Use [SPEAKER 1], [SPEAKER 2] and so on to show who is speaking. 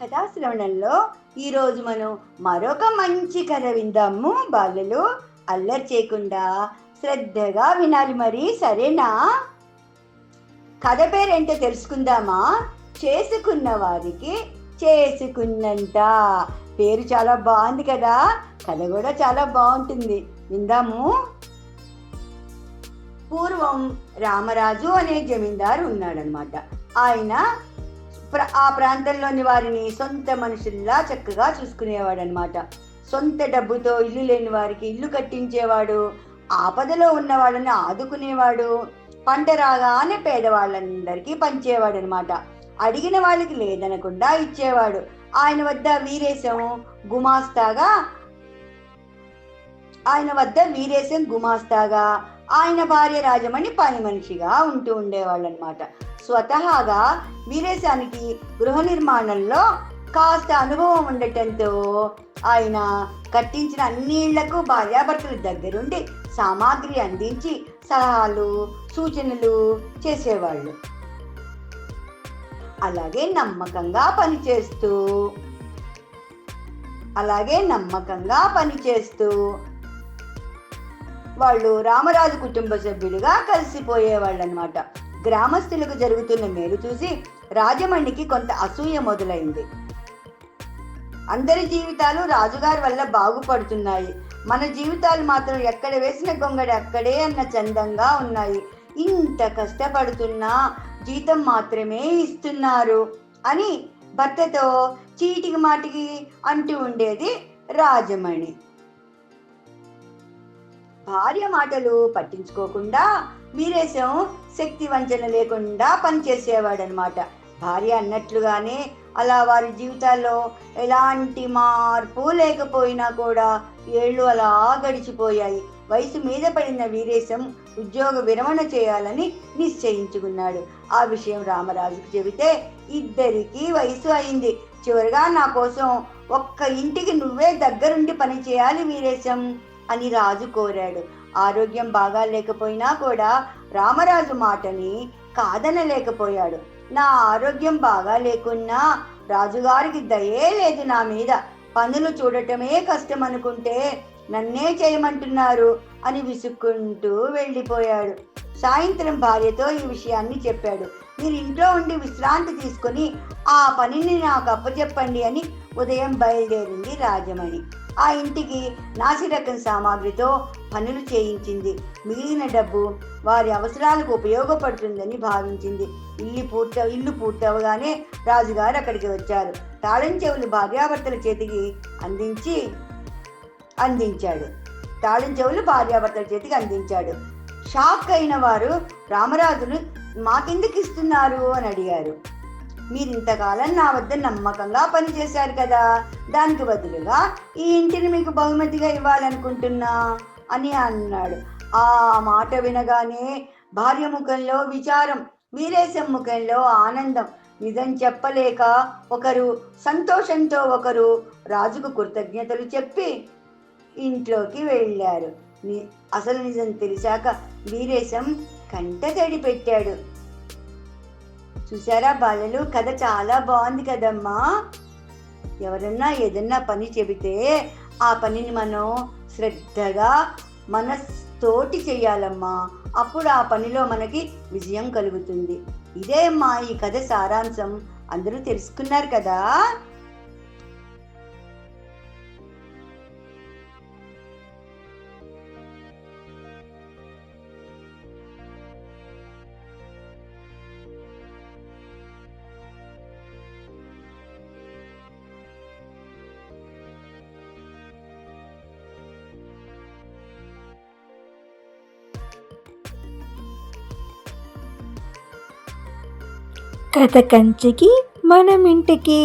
[SPEAKER 1] కథాశ్రవణంలో ఈరోజు మనం మరొక మంచి కథ విందాము. బాలలు అల్లరి చేయకుండా శ్రద్ధగా వినాలి మరి సరేనా? కథ పేరేంటో తెలుసుకుందామా? చేసుకున్న వారికి చేసుకున్నంత. పేరు చాలా బాగుంది కదా. కథ కూడా చాలా బాగుంటుంది. విందాము. పూర్వం రామరాజు అనే జమీందారు ఉన్నాడనమాట ఆయన ఆ ప్రాంతంలోని వారిని సొంత మనుషుల్లా చక్కగా చూసుకునేవాడు అనమాట సొంత డబ్బుతో ఇల్లు లేని వారికి ఇల్లు కట్టించేవాడు ఆపదలో ఉన్నవాళ్ళని ఆదుకునేవాడు పంట రాగానే పేదవాళ్ళందరికీ పంచేవాడు అనమాట అడిగిన వాళ్ళకి లేదనకుండా ఇచ్చేవాడు. ఆయన వద్ద వీరేశం గుమాస్తాగా ఆయన వద్ద వీరేశం గుమాస్తాగా ఆయన భార్య రాజమణి పని మనిషిగా ఉంటూ ఉండేవాళ్ళు అనమాట స్వతహాగా వీరేశానికి గృహ నిర్మాణంలో కాస్త అనుభవం ఉండటంతో ఆయన కట్టించిన అన్ని ఇళ్ళకు భార్యాభర్తల దగ్గరుండి సామాగ్రి అందించి సలహాలు సూచనలు చేసేవాళ్ళు. అలాగే నమ్మకంగా పనిచేస్తూ అలాగే నమ్మకంగా పనిచేస్తూ వాళ్ళు రామరాజు కుటుంబ సభ్యులుగా కలిసిపోయేవాళ్ళు అనమాట గ్రామస్తులకు జరుగుతున్న మేలు చూసి రాజమణికి కొంత అసూయ మొదలైంది. అందరి జీవితాలు రాజుగారి వల్ల బాగుపడుతున్నాయి. మన జీవితాలు మాత్రం ఎక్కడ వేసిన గొంగడి అక్కడే అన్న చందంగా ఉన్నాయి. ఇంత కష్టపడుతున్నా జీతం మాత్రమే ఇస్తున్నారు అని భర్తతో చీటికి మాటికి అంటూ ఉండేది రాజమణి. భార్య మాటలు పట్టించుకోకుండా వీరేశం శక్తి వంచన లేకుండా పనిచేసేవాడనమాట భార్య అన్నట్లుగానే అలా వారి జీవితాల్లో ఎలాంటి మార్పు లేకపోయినా కూడా ఏళ్ళు అలా గడిచిపోయాయి. వయసు మీద పడిన వీరేశం ఉద్యోగ విరమణ చేయాలని నిశ్చయించుకున్నాడు. ఆ విషయం రామరాజుకు చెబితే ఇద్దరికీ వయసు అయింది. చివరిగా నా కోసం ఒక్క ఇంటికి నువ్వే దగ్గరుండి పని చేయాలి వీరేశం అని రాజు కోరాడు. ఆరోగ్యం బాగా లేకపోయినా కూడా రామరాజు మాటని కాదనలేకపోయాడు. నా ఆరోగ్యం బాగా లేకున్నా రాజుగారికి దయే లేదు నా మీద. పనులు చూడటమే కష్టం అనుకుంటే నన్నే చేయమంటున్నారు అని విసుక్కుంటూ వెళ్ళిపోయాడు. సాయంత్రం భార్యతో ఈ విషయాన్ని చెప్పాడు. మీరు ఇంట్లో ఉండి విశ్రాంతి తీసుకొని ఆ పనిని నాకు అప్పచెప్పండి అని ఉదయం బయలుదేరింది రాజమణి. ఆ ఇంటికి నాసిరకం సామాగ్రితో పనులు చేయించింది. మిగిలిన డబ్బు వారి అవసరాలకు ఉపయోగపడుతుందని భావించింది. ఇల్లు పూర్త ఇల్లు పూర్తవగానే రాజుగారు అక్కడికి వచ్చారు. తాళం చెవులు భార్యాభర్తల చేతికి అందించి అందించాడు. తాళం చెవులు భార్యాభర్తల చేతికి అందించాడు. షాక్ అయిన వారు రామరాజును మాకెందుకు ఇస్తున్నారు? అని అడిగారు. మీరు ఇంతకాలం నా వద్ద నమ్మకంగా పనిచేశారు కదా! దానికి బదులుగా ఈ ఇంటిని మీకు బహుమతిగా ఇవ్వాలనుకుంటున్నా అని అన్నాడు. ఆ మాట వినగానే భార్య ముఖంలో విచారం వీరేశం ముఖంలో ఆనందం. నిజం చెప్పలేక ఒకరు సంతోషంతో ఒకరు రాజుకు కృతజ్ఞతలు చెప్పి ఇంట్లోకి వెళ్ళారు. అసలు నిజం తెలిసాక వీరేశం కంట తడి పెట్టాడు చూసారా బాలలు? కథ చాలా బాగుంది కదమ్మా. ఎవరన్నా ఏదన్నా పని చెబితే ఆ పనిని మనం శ్రద్ధగా మనస్తోటి చేయాలమ్మా అప్పుడు ఆ పనిలో మనకి విజయం కలుగుతుంది. ఇదే అమ్మా ఈ కథ సారాంశం. అందరూ తెలుసుకున్నారు కదా?
[SPEAKER 2] కథ కంచికి మనం ఇంటికి.